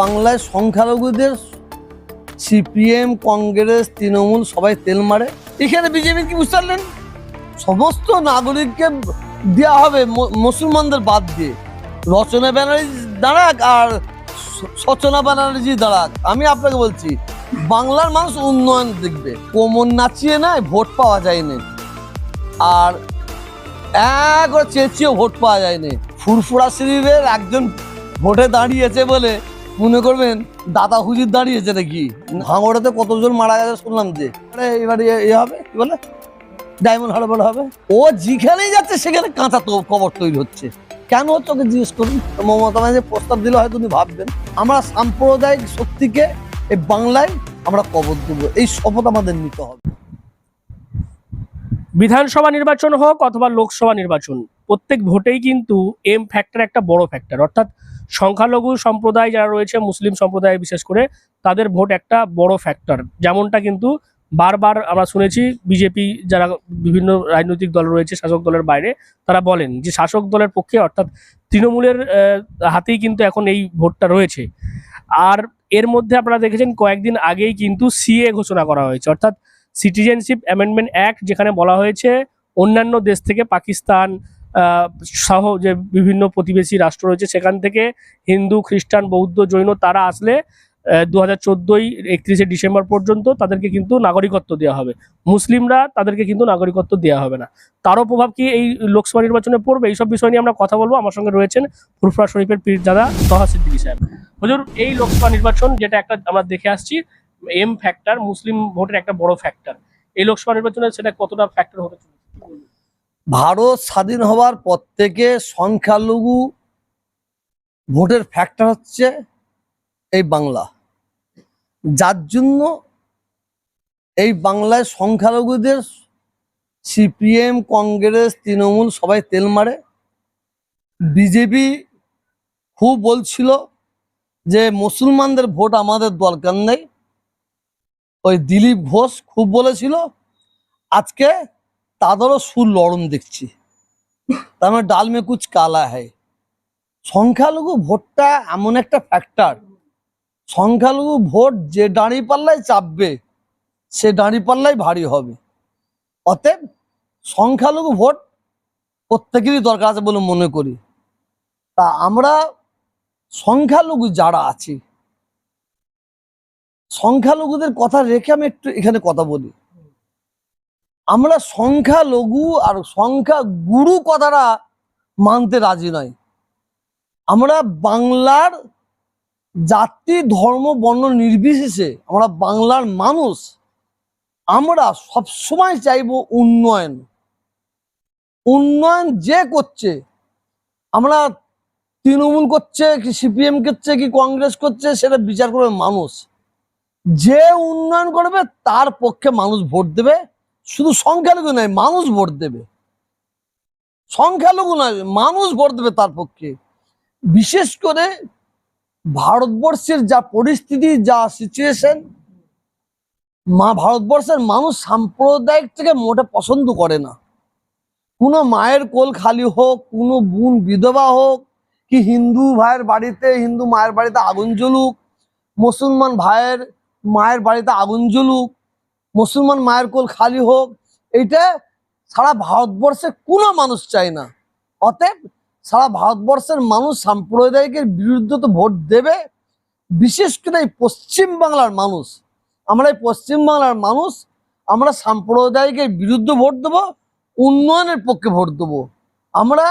বাংলায় সংখ্যালঘুদের সিপিএম, কংগ্রেস, তৃণমূল সবাই তেল মারে। এখানে বিজেপি কি বুঝতে পারলেন? সমস্ত নাগরিককে দেওয়া হবে মুসলমানদের বাদ দিয়ে। রচনা ব্যানার্জি দাঁড়াক আর সচনা ব্যানার্জি দাঁড়াক। আমি আপনাকে বলছি, বাংলার মানুষ উন্নয়ন দেখবে। কোমর নাচিয়ে নেয় ভোট পাওয়া যায়নি। আর একবার চেঁচিয়ে ভোট পাওয়া যায়নি। ফুরফুরা শরীরের একজন ভোটে দাঁড়িয়েছে বলে মনে করবেন, দাদা হুজুর দাঁড়িয়েছে নাকি ভাঙড়াতে কতজন মারা গেছে শুনলাম যে। এবারে এ- হবে, কি বলে? ডায়মন্ড হারবার হবে। ও যেখানেই যাচ্ছে, সেখানে কাঁচা তো কবর তৈরি হচ্ছে। কেন হচ্ছে জিজ্ঞেস করুন? মমতা ব্যানার্জি প্রস্তাব দিলে, হয়তো উনি ভাববেন। আমরা সাম্প্রদায়িক শক্তিকে, এই বাংলায় আমরা কবর দেবো। এই শপথ আমাদের নিতে হবে। বিধানসভা নির্বাচন হোক অথবা লোকসভা নির্বাচন, প্রত্যেক ভোটেই কিন্তু এম ফ্যাক্টর একটা বড় ফ্যাক্টর অর্থাৎ সংখ্যালঘু সম্প্রদায় যারা রয়েছে, মুসলিম সম্প্রদায় বিশেষ করে, তাদের ভোট একটা বড় ফ্যাক্টর যেমনটা কিন্তু বারবার আমরা শুনেছি, বিজেপি যারা বিভিন্ন রাজনৈতিক দল রয়েছে, শাসক দলের বাইরে, তারা বলেন যে শাসক দলের পক্ষে অর্থাৎ তৃণমূলের হাতেই কিন্তু এখন এই ভোটটা রয়েছে। আর এর মধ্যে আপনারা দেখেছেন, কয়েকদিন আগেই কিন্তু সিএ ঘোষণা করা হয়েছে। অর্থাৎ সিটিজেনশিপ অ্যামেন্ডমেন্ট অ্যাক্ট যেখানে বলা হয়েছে, অন্যান্য দেশ থেকে পাকিস্তান সহ যে বিভিন্ন প্রতিবেশী রাষ্ট্র রয়েছে, সেখান থেকে হিন্দু, খ্রিস্টান, বৌদ্ধ, জৈন তারা আসলে দু হাজার চোদ্দোই একত্রিশে ডিসেম্বর পর্যন্ত তাদেরকে কিন্তু নাগরিকত্ব দেওয়া হবে। মুসলিমরা তাদেরকে কিন্তু নাগরিকত্ব দেওয়া হবে না। তারও প্রভাব কি এই লোকসভা নির্বাচনে পড়বে? এইসব বিষয় নিয়ে আমরা কথা বলব। আমার সঙ্গে রয়েছেন ফুরফুরা শরীফের পীরজাদা তহা সিদ্দিকী সাহেব। হুজুর, এই লোকসভা নির্বাচন যেটা একটা আমরা দেখে আসছি এম ফ্যাক্টর মুসলিম ভোটের একটা বড় ফ্যাক্টর এই লোকসভা নির্বাচনে সেটা কতটা ফ্যাক্টর হতে চলেছে? ভারত স্বাধীন হওয়ার পর থেকে সংখ্যালঘু ভোটের ফ্যাক্টর হচ্ছে এই বাংলা। যার জন্য এই বাংলায় সংখ্যালঘুদের সিপিএম, কংগ্রেস, তৃণমূল সবাই তেল মারে। বিজেপি খুব বলছিল যে, মুসলমানদের ভোট আমাদের দরকার নেই। ওই দিলীপ ঘোষ খুব বলেছিল, আজকে তাদেরও সুর লড়ন দেখছি। তার মানে কুচ কালা হয় সংখ্যালঘু ভোটটা এমন একটা ফ্যাক্টর সংখ্যালঘু ভোট যে দাঁড়িয়ে পাল্লায় চাপবে, সে দাঁড়িয়ে পাল্লাই ভারী হবে। অতএব সংখ্যালঘু ভোট প্রত্যেকেরই দরকার আছে বলে মনে করি। তা আমরা সংখ্যালঘু যারা আছি, সংখ্যালঘুদের কথা রেখে আমি একটু এখানে কথা বলি। আমরা সংখ্যালঘু আর সংখ্যা গুরু কথাটা মানতে রাজি নয়। আমরা বাংলার জাতি, ধর্ম, বর্ণ নির্বিশেষে আমরা বাংলার মানুষ, আমরা সবসময় চাইব উন্নয়ন। উন্নয়ন যে করছে, আমরা তৃণমূল করছে কি সিপিএম করছে কি কংগ্রেস করছে সেটা বিচার করবে মানুষ। যে উন্নয়ন করবে তার পক্ষে মানুষ ভোট দেবে। শুধু সংখ্যালঘু নয়, মানুষ ভোট দেবে। সংখ্যালঘু নয়, মানুষ ভোট দেবে তার পক্ষে। বিশেষ করে ভারতবর্ষের যা পরিস্থিতি, যা সিচুয়েশন মা ভারতবর্ষের মানুষ সাম্প্রদায়িক থেকে মোটে পছন্দ করে না। কোনো মায়ের কোল খালি হোক, কোনো বোন বিধবা হোক, কি হিন্দু ভাইয়ের বাড়িতে, হিন্দু মায়ের বাড়িতে আগুন জ্বলুক, মুসলমান ভাইয়ের মায়ের বাড়িতে আগুন জ্বলুক মুসলমান মায়ের কোল খালি হোক, এইটা সারা ভারতবর্ষে কোনো মানুষ চায় না। অতএব সারা ভারতবর্ষের মানুষ সাম্প্রদায়িকের বিরুদ্ধে তো ভোট দেবে, বিশেষ করে এই পশ্চিম বাংলার মানুষ। আমরা এই পশ্চিম বাংলার মানুষ, আমরা সাম্প্রদায়িকের বিরুদ্ধে ভোট দেবো, উন্নয়নের পক্ষে ভোট দেবো। আমরা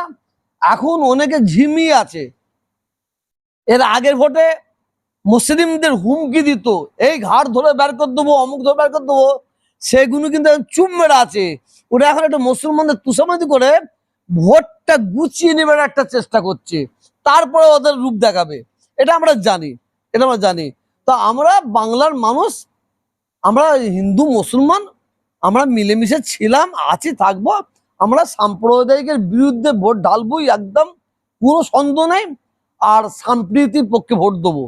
এখন অনেকে ঝিমিয়ে আছে। এর আগের ভোটে মুসলিমদের হুমকি দিত, এই ঘাড় ধরে বের করে দেবো, অমুক ধরে বের করে দেবো, সেগুলো কিন্তু চুপ মেরা আছে। ওরা এখন একটা মুসলমানদের তুষামাতি করে ভোটটা গুছিয়ে নেবার একটা চেষ্টা করছে। তারপরে ওদের রূপ দেখাবে। এটা আমরা জানি, এটা আমরা জানি। তো আমরা বাংলার মানুষ, আমরা হিন্দু, মুসলমান, আমরা মিলেমিশে ছিলাম, আছি, থাকব। আমরা সাম্প্রদায়িকের বিরুদ্ধে ভোট ঢালবই একদম। কোনো সন্দেহ নেই। আর সাম্প্রীতির পক্ষে ভোট দেবো।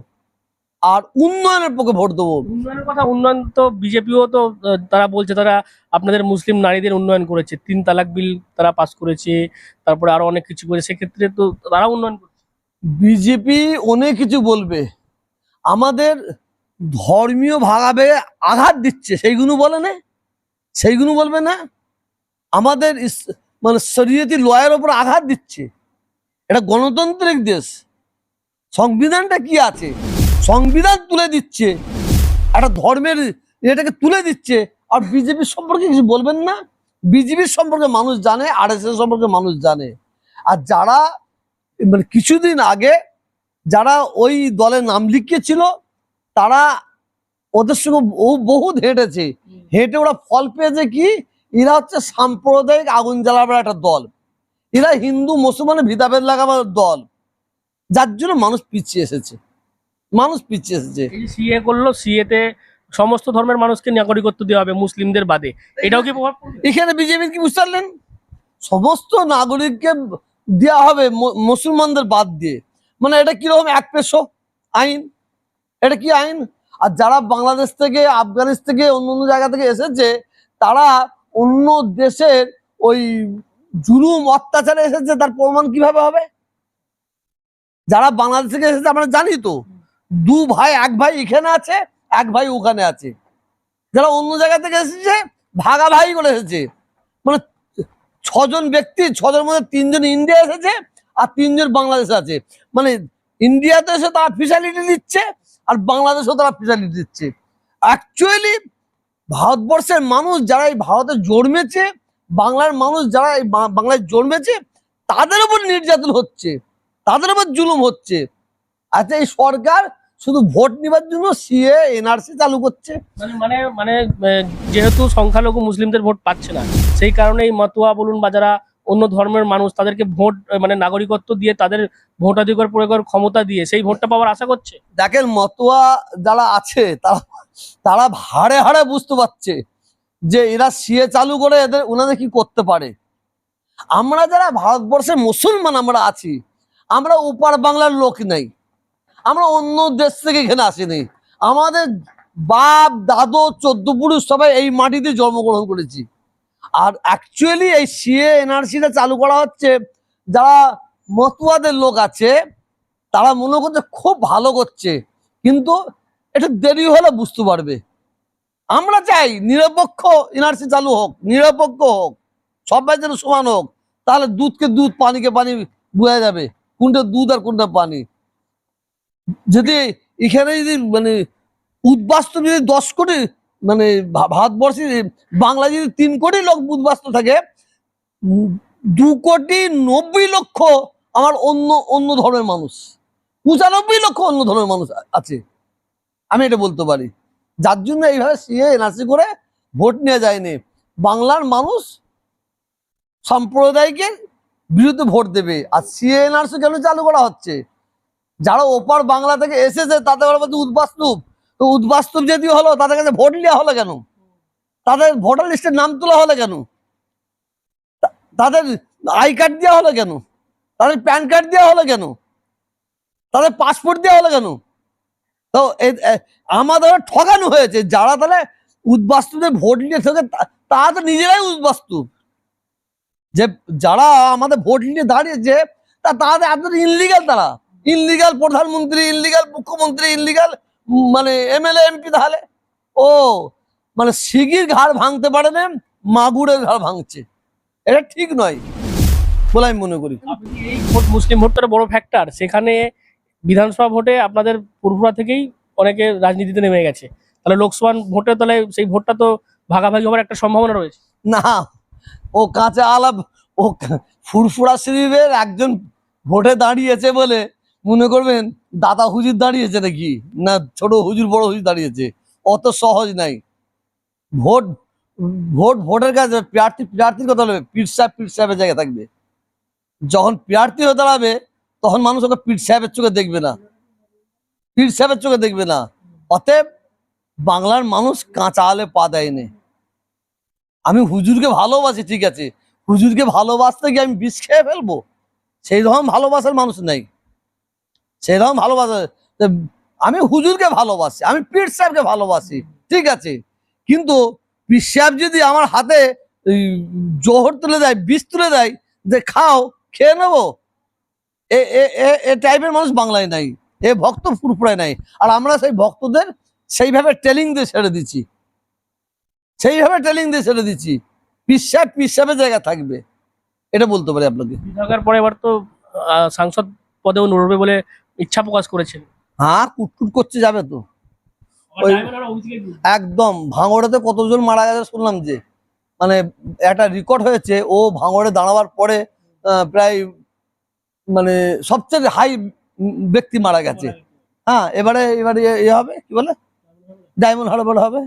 আর উন্নয়নের পক্ষে ভোট দেবো। উন্নয়নের কথা উন্নয়ন তো বিজেপিও তো তারা বলছে তারা আপনাদের মুসলিম নারীদের উন্নয়ন করেছে। তিন তালাক বিল তারা পাস করেছে তারপরে আরও অনেক কিছু করেছে। সেক্ষেত্রে তো তারা উন্নয়ন করছে। বিজেপি অনেক কিছু বলবে। আমাদের ধর্মীয় ভাগাবে আঘাত দিচ্ছে। সেইগুলো বলে না? সেইগুলো বলবে না? আমাদের মানে শরীয়তি লয়ের ওপর আঘাত দিচ্ছে। এটা গণতান্ত্রিক দেশ। সংবিধানটা কি আছে? সংবিধান তুলে দিচ্ছে। একটা ধর্মের এটাকে তুলে দিচ্ছে। আর বিজেপি সম্পর্কে কিছু বলবেন না? বিজেপির সম্পর্কে মানুষ জানে আর সম্পর্কে মানুষ জানে। আর যারা মানে কিছুদিন আগে যারা ওই দলে নাম লিখিয়েছিল, তারা ওদের সঙ্গে বহু বহুত হেঁটেছে। হেঁটে ওরা ফল পেয়েছে কি? এরা হচ্ছে সাম্প্রদায়িক আগুন জ্বালাবার একটা দল। এরা হিন্দু মুসলমানের ভিতাভেদ লাগাবার দল। যার জন্য মানুষ পিছিয়ে এসেছে। মানুষ পিছিয়ে এসেছে সিএ করল সিএ তে সমস্ত ধর্মের মানুষকে নাগরিকত্ব দেওয়া হবে মুসলিমদের বাদে। এটাও কি প্রভাব? এখানে বিজেপি কি বুঝতে পারলেন? সমস্ত নাগরিককে দেওয়া হবে মুসলমানদের বাদ দিয়ে। মানে এটা কীরকম এক পেশো আইন? এটা কি আইন? আর যারা বাংলাদেশ থেকে আফগানিস্তান থেকে অন্য অন্য জায়গা থেকে এসেছে তারা অন্য দেশের ওই জুলুম অত্যাচারে এসেছে তার প্রমাণ কীভাবে হবে? যারা বাংলাদেশ থেকে এসেছে আমরা জানি তো। দু ভাই, এক ভাই এখানে আছে, এক ভাই ওখানে আছে। যারা অন্য জায়গা থেকে এসেছে ভাগা ভাই করে এসেছে। মানে ছজন ব্যক্তি ছজন মধ্যে তিনজন ইন্ডিয়া এসেছে আর তিনজন বাংলাদেশে আছে। মানে ইন্ডিয়াতে এসে তারা ফিসালিটি দিচ্ছে আর বাংলাদেশেও তারা ফিসালিটি দিচ্ছে। অ্যাকচুয়ালি ভারতবর্ষের মানুষ যারা এই ভারতে জন্মেছে, বাংলার মানুষ যারা এই বাংলায় জন্মেছে, তাদের উপর নির্যাতন হচ্ছে, তাদের উপর জুলুম হচ্ছে। আচ্ছা এই সরকার শুধু ভোট নেবার জন্য সিএ এনআরসি চালু করছে। মানে মানে মানে যেহেতু সংখ্যালঘু মুসলিমদের ভোট পাচ্ছে না সেই কারণে এই মতুয়া বলুন বা যারা অন্য ধর্মের মানুষ তাদেরকে ভোট মানে নাগরিকত্ব দিয়ে তাদের ভোটাধিকার প্রয়োগের ক্ষমতা দিয়ে সেই ভোটটা পাওয়ার আশা করছে? দেখেন মতোয়া যারা আছে তারা তারা হাড়ে হাড়ে বুঝতে পারছে যে এরা সিএ চালু করে এদের ওনাদের কি করতে পারে। আমরা যারা ভারতবর্ষে মুসলমান আমরা আছি আমরা উপার বাংলার লোক নেই। আমরা অন্য দেশ থেকে এখানে আসিনি। আমাদের বাপ, দাদু, চোদ্দ পুরুষ সবাই এই মাটিতে জন্মগ্রহণ করেছি। আর অ্যাকচুয়ালি এই সিএ এনআরসিটা চালু করা হচ্ছে, যারা মতুয়াদের লোক আছে, তারা মনে করছে খুব ভালো করছে, কিন্তু একটু দেরি হলে বুঝতে পারবে। আমরা চাই নিরপেক্ষ এনআরসি চালু হোক, নিরপেক্ষ হোক, সবাই যেন সমান হোক, তাহলে দুধকে দুধ পানিকে পানি বোঝা যাবে, কোনটা দুধ আর কোনটা পানি। যদি এখানে যদি মানে উদ্বাস্তু যদি দশ কোটি মানে ভারতবর্ষে বাংলা যদি তিন কোটি লোক উদ্বাস্তু থাকে দু কোটি নব্বই লক্ষ আমার অন্য অন্য ধর্মের মানুষ। পঁচানব্বই লক্ষ অন্য ধর্মের মানুষ আছে। আমি এটা বলতে পারি। যার জন্য এইভাবে সিএ, এনআরসি করে ভোট নেওয়া যায়নি। বাংলার মানুষ সম্প্রদায়কে বিরুদ্ধে ভোট দেবে। আর সিএ, এনআরসি কেন চালু করা হচ্ছে? যারা ওপার বাংলা থেকে এসেছে, তাদের বলা বলছে উদ্বাস্তুব। তো উদ্বাস্তুব যদি হলো, তাদের কাছে ভোট নেওয়া হলো কেন? তাদের ভোটার লিস্টের নাম তোলা হলো কেন? তাদের আই কার্ড দেওয়া হলো কেন? তাদের প্যান কার্ড দেওয়া হলো কেন? তাদের পাসপোর্ট দেওয়া হলো কেন? তো আমাদের ঠকানো হয়েছে। যারা তাহলে উদ্বাস্তুদের ভোট নিয়ে থাকে তা- তো নিজেরাই উদ্বাস্তু যে, যারা আমাদের ভোট নিয়ে দাঁড়িয়েছে, তা তাদের আপনাদের ইনলিগাল তারা। ইনলিগাল প্রধানমন্ত্রী ইনলিগাল মুখ্যমন্ত্রী ইনলিগাল মানে এমএলএ এমপি তাহলে? ও মানে সিগির ঘাড় ভাঙতে পারে না মাগুরের ঘাড় ভাঙছে। এটা ঠিক নয় বলে আমি মনে করি। আপনি এই ভোট মুসলিম ভোটটা বড় ফ্যাক্টর সেখানে বিধানসভা ভোটে আপনাদের পূর্বরা থেকেই অনেকে রাজনীতিতে নেমে গেছে। তাহলে লোকসভা ভোটে তাহলে সেই ভোটটা তো ভাগাভাগি হওয়ার একটা সম্ভাবনা রয়েছে। না ও কাঁচা আলাপ ও ফুরফুরা শরীফের একজন ভোটে দাঁড়িয়েছে বলে মনে করবেন, দাদা হুজুর দাঁড়িয়েছে নাকি? না, ছোট হুজুর, বড় হুজুর দাঁড়িয়েছে। অত সহজ নাই। ভোট ভোট, ভোটের কাছে প্রার্থী, প্রার্থীর কথা বলবে পীর সাহেব, পীর সাহেবের জায়গায় থাকবে। যখন প্রার্থী হয়ে দাঁড়াবে, তখন মানুষ ওকে পীর সাহেবের চোখে দেখবে না। পীর সাহেবের চোখে দেখবে না। অতএব, বাংলার মানুষ কাঁচা আলে পা দেয়নি আমি হুজুরকে ভালোবাসি, ঠিক আছে। হুজুরকে ভালোবাসতে গিয়ে আমি বিষ খেয়ে ফেলব? সেই রকম ভালোবাসার মানুষ নেই। সেই রকম ভালোবাসা আমি হুজুরকে ভালোবাসি, আমি পীর সাহেবকে ভালোবাসি, ঠিক আছে? কিন্তু পীর সাহেব যদি আমার হাতে জোহর তুলে দেয়, বিষ তুলে দেয়, যে খাও, খেয়ে নেব? এ টাইপের মানুষ বাংলায় নাই। এ ভক্ত ফুরফুরায় নাই। আর আমরা সেই ভক্তদের সেইভাবে ট্রেলিং দিয়ে ছেড়ে দিচ্ছি। সেইভাবে ট্রেলিং দিয়ে ছেড়ে দিচ্ছি। পিসাব পিসাবের জায়গা থাকবে। এটা বলতে পারি আপনাকে। পরে এবার তো সাংসদ পদেও লড়বে বলে ইচ্ছা প্রকাশ করেছেন। হ্যাঁ কুটকুট করছে যাবে তো। একদম ভাঙড়েতে কতজন মারা গেছে শুনলাম যে মানে একটা রেকর্ড হয়েছে ও ভাঙড়ে দাঁড়াবার পরে প্রায় মানে সবচেয়ে হাই ব্যক্তি মারা গেছে। হ্যাঁ এবারে এবারে এ- হবে কি বলে? ডায়মন্ড হারবার হবে।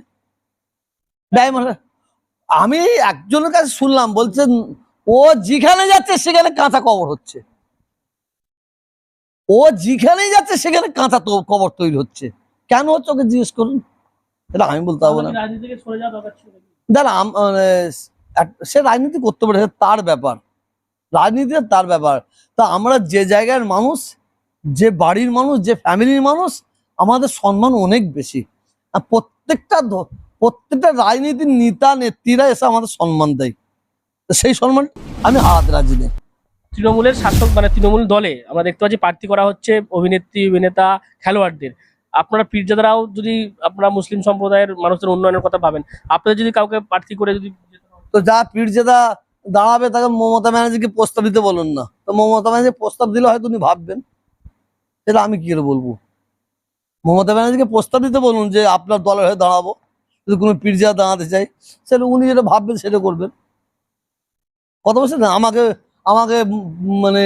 ডায়মন্ড আমি একজনের কাছে শুনলাম বলছে ও যেখানে যাচ্ছে সেখানে কাঁচা কবর হচ্ছে। ও যেখানেই যাচ্ছে সেখানে কাঁচা তো কবর তৈরি হচ্ছে। কেন হচ্ছে ওকে জিজ্ঞেস করুন? এটা আমি বলতে পারব না। আম- মানে সে রাজনীতি করতে পারে তার ব্যাপার। রাজনীতি তার ব্যাপার। তা আমরা যে জায়গার মানুষ যে বাড়ির মানুষ যে ফ্যামিলির মানুষ আমাদের সম্মান অনেক বেশি। আর প্রত্যেকটা প্রত্যেকটা রাজনীতির নেতা নেত্রীরা এসে আমাদের সম্মান দেয়। সেই সম্মান আমি হারাতে রাজি নেই। তৃণমূলের শাসক মানে তৃণমূল দলে আমরা দেখতে পাচ্ছি প্রার্থী করা হচ্ছে অভিনেত্রী, অভিনেতা, খেলোয়াড়দের। আপনারা পীরজাদারাও যদি আপনারা মুসলিম সম্প্রদায়ের মানুষদের উন্নয়নের কথা ভাবেন, আপনাদের যদি কাউকে প্রার্থী করে যদি তো যা পীরজাদা দাঁড়াবে, তাকে মমতা ব্যানার্জিকে প্রস্তাব দিতে বলুন না। তো মমতা ব্যানার্জি প্রস্তাব দিলে হয়তো উনি ভাববেন, সেটা আমি কি বলব? মমতা ব্যানার্জিকে প্রস্তাব দিতে বলুন যে, আপনার দলের হয়ে দাঁড়াবো, যদি কোনো পীরজেদা দাঁড়াতে চাই সেটা উনি যেটা ভাববেন, সেটা করবেন। কথা বলছেন না? আমাকে আমাকে মানে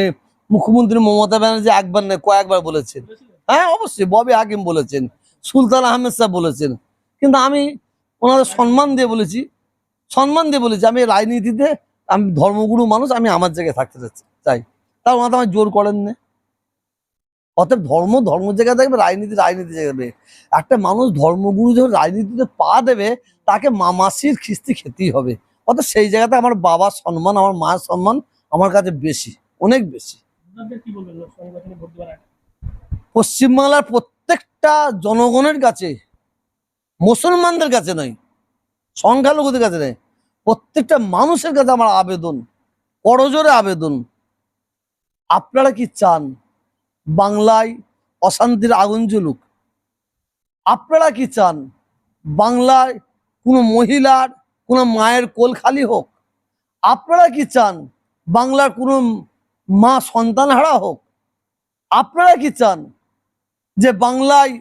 মুখ্যমন্ত্রী মমতা ব্যানার্জি একবার নয় কয়েকবার বলেছেন। হ্যাঁ অবশ্যই, ববি হাকিম বলেছেন, সুলতান আহমেদ সাহেব বলেছেন। কিন্তু আমি ওনাদের সম্মান দিয়ে বলেছি, সম্মান দিয়ে বলেছি, আমি রাজনীতিতে আমি ধর্মগুরু মানুষ, আমি আমার জায়গায় থাকতে চাই। তার ওনাতে আমার জোর করেন না। অতএব ধর্ম ধর্ম জায়গায় থাকবে রাজনীতি রাজনীতি জায়গায় একটা মানুষ ধর্মগুরু যখন রাজনীতিতে পা দেবে, তাকে মামাসির খিস্তি খেতেই হবে। অতএব সেই জায়গাতে আমার বাবার সম্মান, আমার মায়ের সম্মান আমার কাছে বেশি অনেক বেশি? পশ্চিমবাংলার প্রত্যেকটা জনগণের কাছে মুসলমানদের কাছে নয় সংখ্যালঘুদের কাছে নয় প্রত্যেকটা মানুষের কাছে আমার আবেদন করজোরে আবেদন। আপনারা কি চান বাংলায় অশান্তির আগুন জ্বলুক? আপনারা কি চান বাংলায় কোনো মহিলার কোনো মায়ের কোল খালি হোক? আপনারা কি চান বাংলার কোনো মা সন্তান হারা হোক, আপনারা কি চান যে বাংলায়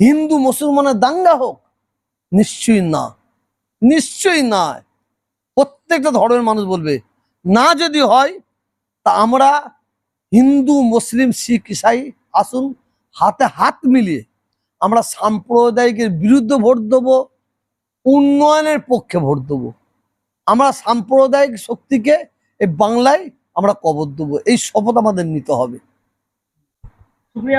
হিন্দু মুসলমানের দাঙ্গা হোক? নিশ্চয়ই না। নিশ্চয়ই না। প্রত্যেকটা ধর্মের মানুষ বলবে, না যদি হয়, তা আমরা হিন্দু, মুসলিম, শিখ, ইসাই আসুন, হাতে হাত মিলিয়ে আমরা সাম্প্রদায়িকের বিরুদ্ধে ভোট দেবো, উন্নয়নের পক্ষে ভোট দেবো। আমরা সাম্প্রদায়িক শক্তিকে এই বাংলায় আমরা কবর দেবো। এই শপথ আমাদের নিতে হবে।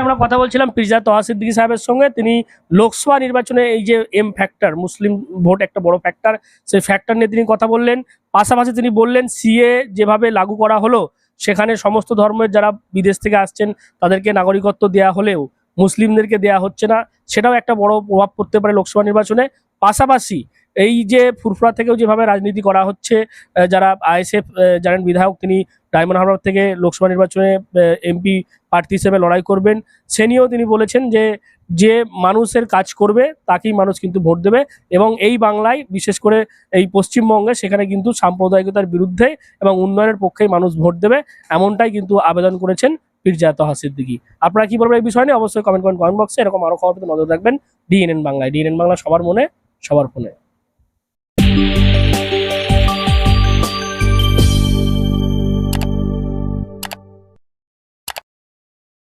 আমরা কথা বলছিলাম পিরজা তোহা সিদ্দিকী সাহেবের সঙ্গে। তিনি লোকসভা নির্বাচনে এই যে এম ফ্যাক্টর মুসলিম ভোট একটা বড় ফ্যাক্টর সেই ফ্যাক্টর নিয়ে তিনি কথা বললেন। পাশাপাশি তিনি বললেন সিএ যেভাবে লাগু করা হলো, সেখানে সমস্ত ধর্মের যারা বিদেশ থেকে আসছেন, তাদেরকে নাগরিকত্ব দেয়া হলেও মুসলিমদেরকে দেয়া হচ্ছে না। সেটাও একটা বড় প্রভাব পড়তে পারে লোকসভা নির্বাচনে। পাশাপাশি এই যে ফুরফুরা থেকেও যেভাবে রাজনীতি করা হচ্ছে যারা আইএসএফ জানেন বিধায়ক তিনি ডায়মন্ড হারবার থেকে লোকসভা নির্বাচনে এমপি প্রার্থী হিসেবে লড়াই করবেন, সে নিয়েও তিনি বলেছেন যে যে মানুষের কাজ করবে তাকেই মানুষ কিন্তু ভোট দেবে এবং এই বাংলায় বিশেষ করে এই পশ্চিমবঙ্গে সেখানে কিন্তু সাম্প্রদায়িকতার বিরুদ্ধে এবং উন্নয়নের পক্ষেই মানুষ ভোট দেবে এমনটাই কিন্তু আবেদন করেছেন পীরজা তহা সিদ্দিকি আপনারা কি বলবেন এই বিষয় নিয়ে? অবশ্যই কমেন্ট করেন কমেন্ট বক্সে এরকম আরও খবর নজর রাখবেন। ডিএনএন বাংলায়। ডিএনএন বাংলা সবার মনে সবার ফোনে।